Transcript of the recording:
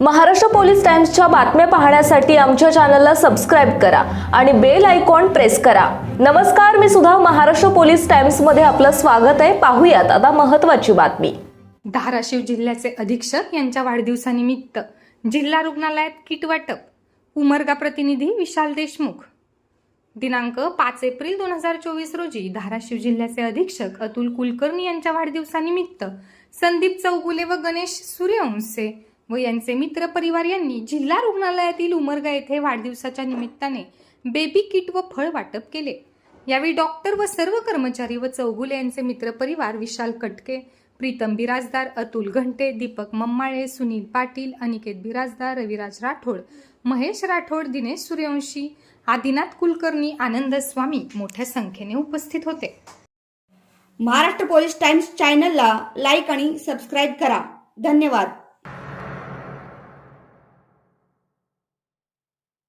Maharashtra police टाइम्सच्या बातम्या पाहण्यासाठी आमच्या चॅनलला सबस्क्राईब करा आणि बेल आयकॉन प्रेस करा. नमस्कार मी सुद्धा महाराष्ट्र पोलीस टाइम्समध्ये आपलं स्वागत आहे. पाहूयात आता महत्वाची बातमी. धाराशिव जिल्ह्याचे अधीक्षक यांच्या वाढदिवसानिमित्त जिल्हा रुग्णालयात किट वाटप. उमरगा प्रतिनिधी विशाल देशमुख. दिनांक पाच एप्रिल दोन हजार चोवीस रोजी धाराशिव जिल्ह्याचे अधीक्षक अतुल कुलकर्णी यांच्या वाढदिवसानिमित्त संदीप चौगुले व गणेश सूर्यवंशे व यांचे मित्र परिवार यांनी जिल्हा रुग्णालयातील उमरगा येथे वाढदिवसाच्या निमित्ताने बेबी किट व फळ वाटप केले. यावेळी डॉक्टर व सर्व कर्मचारी व चौगुले यांचे मित्रपरिवार विशाल कटके प्रीतम बिराजदार अतुल घंटे दीपक मम्माळे सुनील पाटील अनिकेत बिराजदार रविराज राठोड महेश राठोड दिनेश सूर्यवंशी आदिनाथ कुलकर्णी आनंद स्वामी मोठ्या संख्येने उपस्थित होते. महाराष्ट्र पोलीस टाइम्स चॅनलला लाईक आणि सबस्क्राईब करा. धन्यवाद.